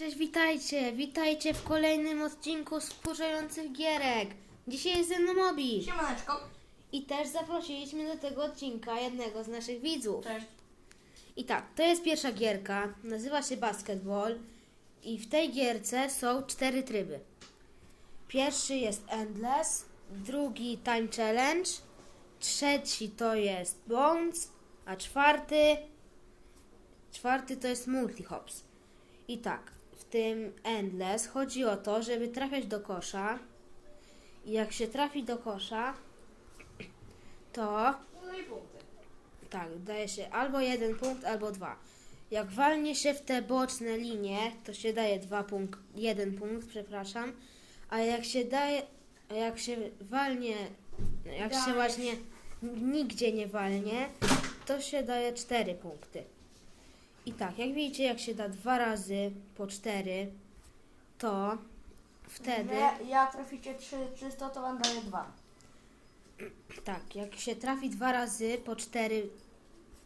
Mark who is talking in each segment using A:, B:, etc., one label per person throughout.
A: Cześć, witajcie, witajcie w kolejnym odcinku Wkurzających Gierek. Dzisiaj jest ze mną Mobi.
B: Siemaneczko.
A: I też zaprosiliśmy do tego odcinka jednego z naszych widzów.
B: Cześć.
A: I tak, to jest pierwsza gierka, nazywa się Basketball i w tej gierce są cztery tryby. Pierwszy jest Endless, drugi Time Challenge, trzeci to jest Bones, a czwarty czwarty to jest Multihops. I tak, w tym Endless chodzi o to, żeby trafiać do kosza i jak się trafi do kosza, to tak, daje się albo jeden punkt, albo dwa. Jak walnie się w te boczne linie, to się daje dwa punkt, jeden punkt, przepraszam. A jak się daje, a jak się walnie, jak się właśnie nigdzie nie walnie, to się daje cztery punkty. I tak, jak widzicie, jak się da dwa razy po cztery, to wtedy,
B: Że jak traficie 3 czysto, to wam daję 2.
A: tak, jak się trafi dwa razy po cztery,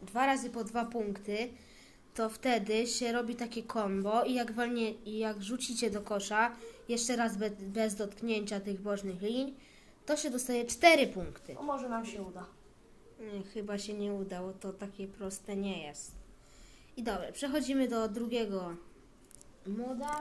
A: dwa razy po dwa punkty, to wtedy się robi takie combo i jak walnie, i jak rzucicie do kosza, jeszcze raz be, bez dotknięcia tych bocznych linii, to się dostaje cztery punkty.
B: No może nam się uda.
A: Nie, Chyba się nie udało, to takie proste nie jest. I dobra, przechodzimy do drugiego moda.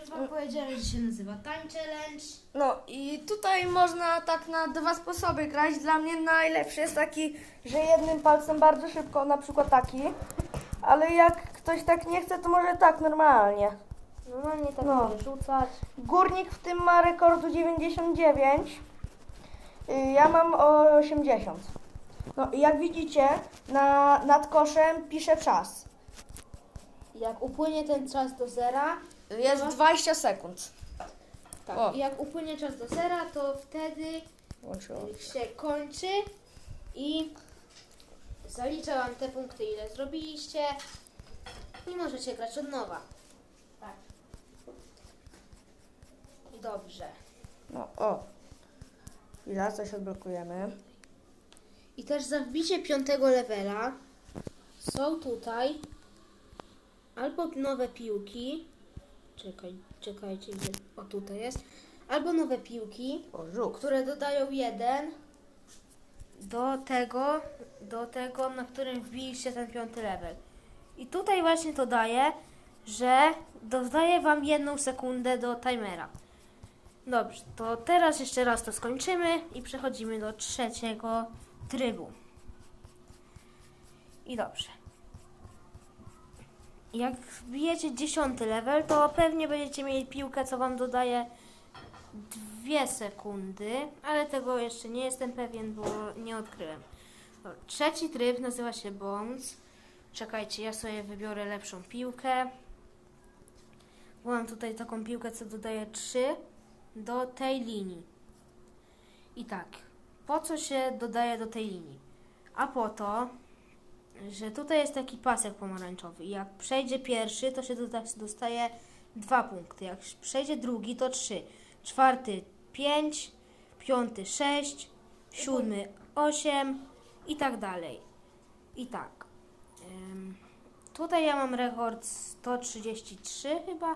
A: Już Wam powiedziałem, że się nazywa Time Challenge.
B: No i tutaj można tak na dwa sposoby grać. Dla mnie najlepszy jest taki, że jednym palcem bardzo szybko, na przykład taki. Ale jak ktoś tak nie chce, to może tak normalnie.
A: Normalnie tak
B: No.
A: mogę rzucać.
B: Górnik w tym ma rekordu 99. y, Ja mam o 80. No i jak widzicie, na, nad koszem pisze czas.
A: Jak upłynie ten czas do zera,
B: Jest
A: No.
B: 20 sekund.
A: tak,
B: O.
A: i jak upłynie czas do zera, to wtedy
B: Włączyło.
A: się kończy i zalicza Wam te punkty, ile zrobiliście i możecie grać od nowa.
B: Tak.
A: Dobrze.
B: No, o. Chwila, coś odblokujemy.
A: I też za wbicie piątego levela są tutaj albo nowe piłki. Czekaj, czekajcie, gdzie. O, tutaj jest. Albo nowe piłki,
B: O,
A: które dodają jeden do tego, do tego, na którym wbiliście ten piąty level. I tutaj właśnie to daje, że dodaje wam jedną sekundę do timera. Dobrze, to teraz jeszcze raz to skończymy i przechodzimy do trzeciego trybu. I dobrze. Jak wbijecie dziesiąty level, to pewnie będziecie mieli piłkę, co wam dodaje dwie sekundy, ale tego jeszcze nie jestem pewien, bo nie odkryłem. Trzeci tryb nazywa się Bones. Czekajcie, ja sobie wybiorę lepszą piłkę. Mam tutaj taką piłkę, co dodaje 3 do tej linii. I tak, po co się dodaje do tej linii? A po to, że tutaj jest taki pasek pomarańczowy. I jak przejdzie pierwszy, to się dostaje dwa punkty. Jak przejdzie drugi, to trzy. Czwarty pięć, piąty sześć, siódmy osiem i tak dalej. I tak. Tutaj ja mam rekord 133 chyba.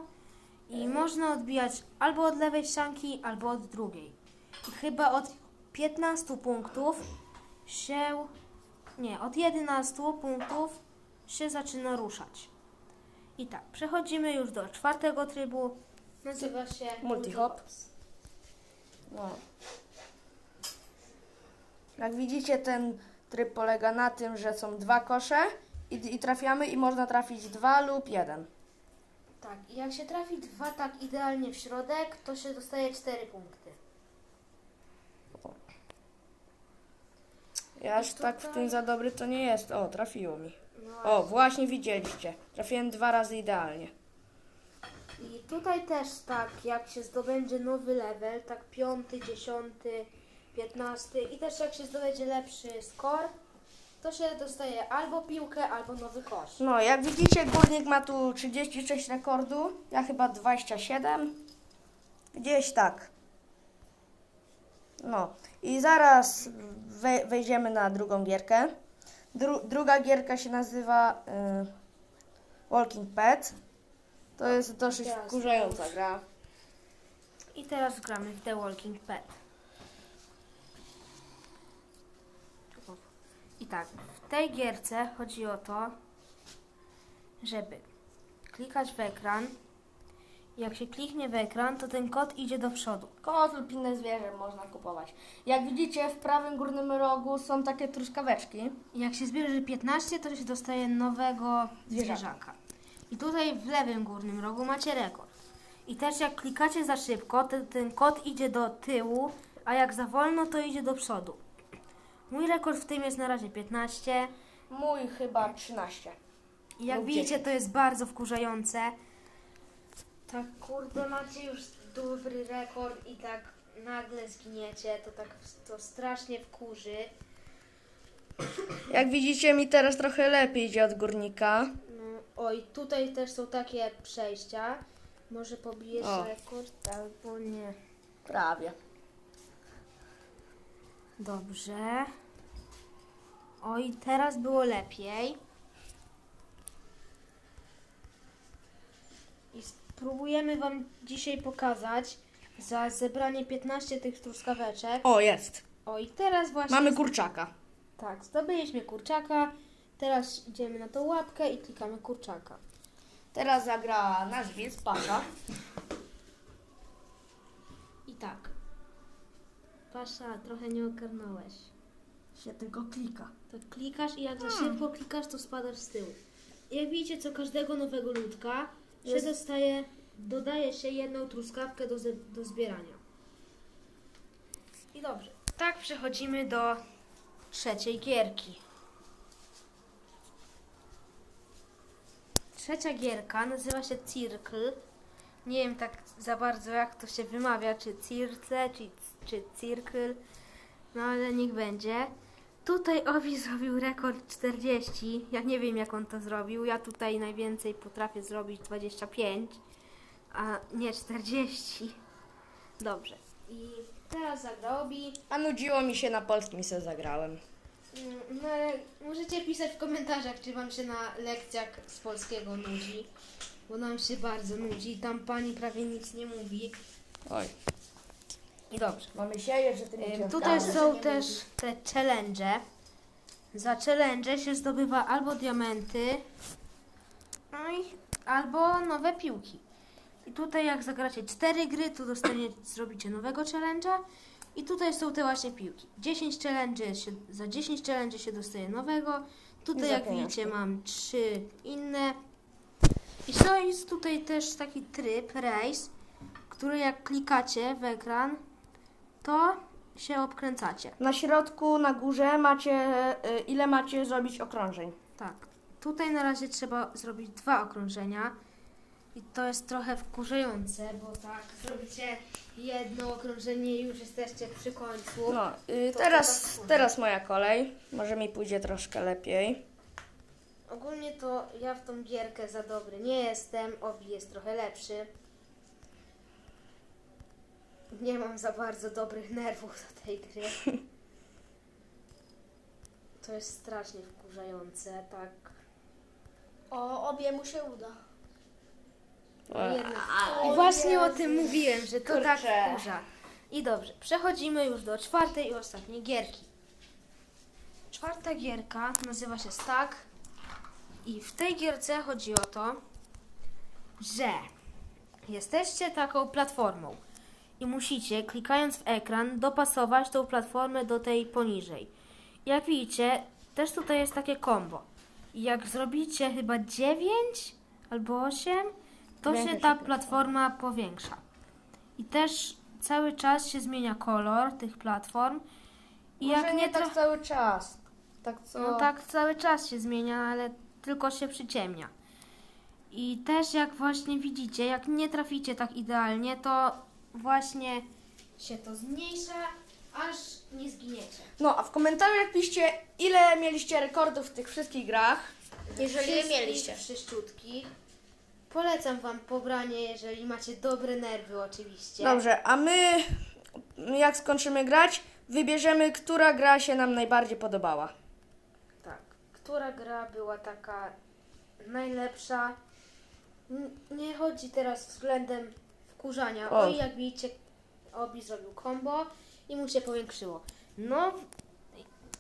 A: I można odbijać albo od lewej ścianki, albo od drugiej. I chyba od 15 punktów się. Nie, od 11 punktów się zaczyna ruszać. I tak, przechodzimy już do czwartego trybu. Nazywa się
B: Multihop. No. Jak widzicie, ten tryb polega na tym, że są dwa kosze i, i trafiamy i można trafić dwa lub jeden.
A: Tak, i jak się trafi dwa tak idealnie w środek, to się dostaje 4 punkty.
B: Ja aż tak w tym za dobry to nie jest. O, trafiło mi.
A: No,
B: O, właśnie widzieliście. Trafiłem dwa razy idealnie.
A: I tutaj też tak, jak się zdobędzie nowy level, tak piąty, dziesiąty, piętnasty i też jak się zdobędzie lepszy score, to się dostaje albo piłkę, albo nowy kosz.
B: No, jak widzicie, górnik ma tu 36 rekordu. Ja chyba 27. Gdzieś tak. No, i zaraz we, wejdziemy na drugą gierkę. Dru, druga gierka się nazywa y, Walking Pet. To jest dosyć
A: Teraz
B: wkurzająca gra.
A: I teraz gramy w The Walking Pet. I tak, w tej gierce chodzi o to, żeby klikać w ekran. Jak się kliknie w ekran, to ten kod idzie do przodu.
B: Kot lub inne zwierzę można kupować. Jak widzicie, w prawym górnym rogu są takie truskaweczki.
A: I Jak się zbierze 15, to się dostaje nowego
B: Zwierzaka.
A: zwierzaka. I tutaj w lewym górnym rogu macie rekord. I też jak klikacie za szybko, to ten kod idzie do tyłu, a jak za wolno, to idzie do przodu. Mój rekord w tym jest na razie 15.
B: Mój chyba 13.
A: I jak
B: Lub
A: widzicie,
B: 10.
A: to jest bardzo wkurzające. Tak kurde, macie już dobry rekord i tak nagle zginiecie, to tak to strasznie wkurzy.
B: Jak widzicie, mi teraz trochę lepiej idzie od górnika.
A: No, oj, tutaj też są takie przejścia. Może pobijesz
B: O.
A: rekord albo nie.
B: Prawie.
A: Dobrze. Oj, teraz było lepiej. I spróbujemy Wam dzisiaj pokazać za zebranie 15 tych truskaweczek.
B: O, jest.
A: Oj, teraz właśnie.
B: Mamy kurczaka.
A: Tak, zdobyliśmy kurczaka. Teraz idziemy na tą łapkę i klikamy kurczaka.
B: Teraz zagra nasz widz, Pasza.
A: I tak. Pasza, trochę nie ogarnąłeś.
B: Się tylko klika.
A: Tak klikasz i jak za szybko klikasz, to spadasz z tyłu. Jak widzicie, co każdego nowego ludka się
B: Jest-
A: dostaje, dodaje się jedną truskawkę do, ze, do zbierania. I dobrze. Tak przechodzimy do trzeciej gierki. Trzecia gierka nazywa się Circle. Nie wiem tak za bardzo jak to się wymawia, czy Circle, czy, czy Circle. No ale niech będzie. Tutaj Owi zrobił rekord 40. Ja nie wiem jak on to zrobił. Ja tutaj najwięcej potrafię zrobić 25, a nie 40. Dobrze. I teraz zagra Obi.
B: A nudziło mi się na polskim, se zagrałem.
A: Mm, No ale możecie pisać w komentarzach, czy wam się na lekcjach z polskiego nudzi. Bo nam się bardzo nudzi. Tam pani prawie nic nie mówi.
B: Oj.
A: I dobrze.
B: Mamy sieje, że ty
A: Ym, Tutaj są też te challenge. Za challenge się zdobywa albo diamenty, no albo nowe piłki. I tutaj jak zagracie cztery gry, to dostanie, zrobicie nowego challenge'a. I tutaj są te właśnie piłki. 10 challenge się, za 10 challenge się dostaje nowego. Tutaj jak widzicie mam trzy inne. I so jest tutaj też taki tryb, race, który jak klikacie w ekran, to się obkręcacie.
B: Na środku, na górze macie, y, ile macie zrobić okrążeń.
A: Tak. Tutaj na razie trzeba zrobić dwa okrążenia. I to jest trochę wkurzające, bo tak, zrobicie jedno okrążenie i już jesteście przy końcu.
B: No, y,
A: To
B: teraz,
A: chyba wkurzy.
B: teraz moja kolej. Może mi pójdzie troszkę lepiej.
A: Ogólnie to ja w tą gierkę za dobry nie jestem, Obi jest trochę lepszy. Nie mam za bardzo dobrych nerwów do tej gry. To jest strasznie wkurzające, tak.
C: O, obie mu się uda.
A: Jednak.
C: O
A: I właśnie o
C: Jezu.
A: tym mówiłem, że to tak
B: Kurczę.
A: wkurza. I dobrze, przechodzimy już do czwartej i ostatniej gierki. Czwarta gierka nazywa się Stack i w tej gierce chodzi o to, że jesteście taką platformą i musicie, klikając w ekran, dopasować tą platformę do tej poniżej. Jak widzicie, też tutaj jest takie combo. Jak zrobicie chyba 9 albo 8, to się ta
B: platforma.
A: powiększa. I też cały czas się zmienia kolor tych platform. I
B: Może
A: jak
B: nie,
A: nie
B: tak
A: traf...
B: cały czas. Tak co...
A: No tak cały czas się zmienia, ale tylko się przyciemnia. I też jak właśnie widzicie, jak nie traficie tak idealnie, to właśnie się to zmniejsza, aż nie zginiecie.
B: No, a w komentarzach piszcie, ile mieliście rekordów w tych wszystkich grach.
C: Jeżeli je mieliście.
A: Wszyściutkich. Polecam Wam pobranie, jeżeli macie dobre nerwy oczywiście.
B: Dobrze, a my, jak skończymy grać, wybierzemy, która gra się nam najbardziej podobała.
A: Tak. Która gra była taka najlepsza N- Nie chodzi teraz względem wkurzania.
B: O.
A: Oj, jak widzicie, Obi zrobił combo i mu się powiększyło. No,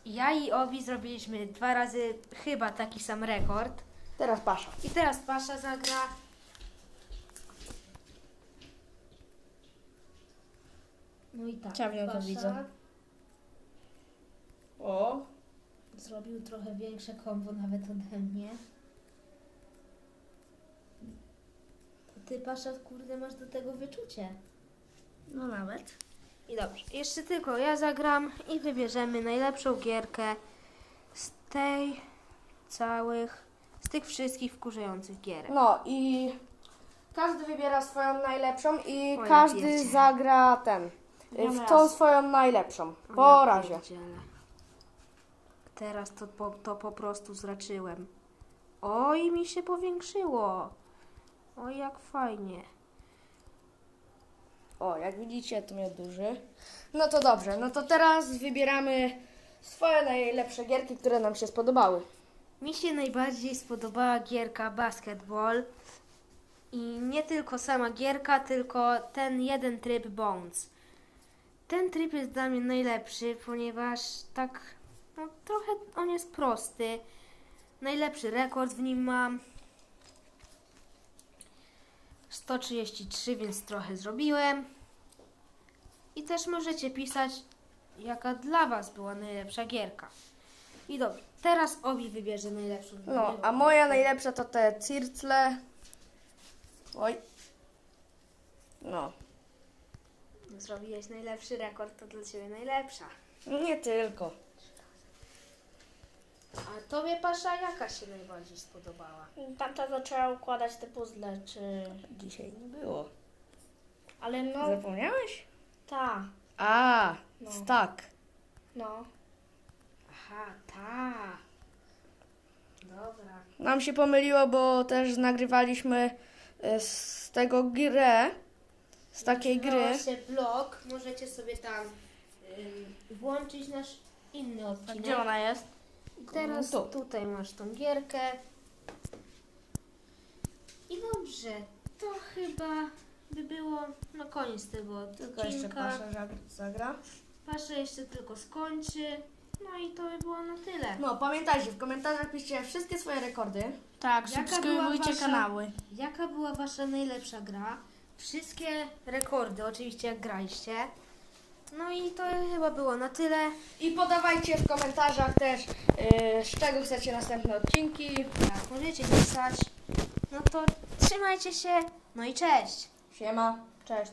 A: ja i Obi zrobiliśmy dwa razy chyba taki sam rekord.
B: Teraz Pasza.
A: I teraz Pasza zagra. No i tak.
B: Ciemno to
A: Pasza
B: widzę. O,
A: Zrobił trochę większe kombo nawet ode mnie. Ty, Pasza, kurde, masz do tego wyczucie.
B: no nawet.
A: I dobrze, jeszcze tylko ja zagram i wybierzemy najlepszą gierkę z tej całych, z tych wszystkich wkurzających gierek.
B: No i każdy wybiera swoją najlepszą i
A: O, ja
B: każdy zagra ten. W
A: raz.
B: tą swoją najlepszą. Po razie.
A: pierdzielę. Teraz to po, to po prostu zraczyłem. Oj, mi się powiększyło. Oj, jak fajnie.
B: O, jak widzicie, to mnie duży. No to dobrze, no to teraz wybieramy swoje najlepsze gierki, które nam się spodobały.
A: Mi się najbardziej spodobała gierka Basketball. I nie tylko sama gierka, tylko ten jeden tryb Bounce. Ten tryb jest dla mnie najlepszy, ponieważ tak no, trochę on jest prosty. Najlepszy rekord w nim mam. 133, więc trochę zrobiłem. I też możecie pisać, jaka dla Was była najlepsza gierka. I dobrze, teraz Obi wybierze najlepszą.
B: No, a moja najlepsza to te circle. Oj. No,
A: Zrobiłeś najlepszy rekord, to dla Ciebie najlepsza.
B: nie tylko.
A: A Tobie, Pasza, jaka się najbardziej spodobała?
C: Tamta zaczęła układać te puzzle, czy...
B: Dzisiaj nie było.
C: Ale no,
B: Zapomniałeś?
C: ta,
B: A,
C: No.
B: tak.
C: no.
A: Aha, ta. Dobra.
B: Nam się pomyliło, bo też nagrywaliśmy e, z tego grę. Z takiej gry.
A: Się blog, możecie sobie tam ym, włączyć nasz inny odcinek.
B: jest?
A: I teraz
B: No tu.
A: tutaj masz tą gierkę. I dobrze, to chyba by było na koniec tego
B: Tylko jeszcze
A: odcinka.
B: Pasza zagra.
A: Pasza jeszcze tylko skończy. No i to by było na tyle.
B: No, pamiętajcie, w komentarzach piszcie wszystkie swoje rekordy.
C: Tak,
A: Jaka
C: subskrybujcie
A: była wasza-
C: kanały.
A: Jaka była wasza najlepsza gra? Wszystkie rekordy, oczywiście jak graliście. No i to chyba było na tyle.
B: I podawajcie w komentarzach też, yy, z czego chcecie następne odcinki.
A: Tak, możecie pisać. No to trzymajcie się. No i cześć.
B: Siema, cześć.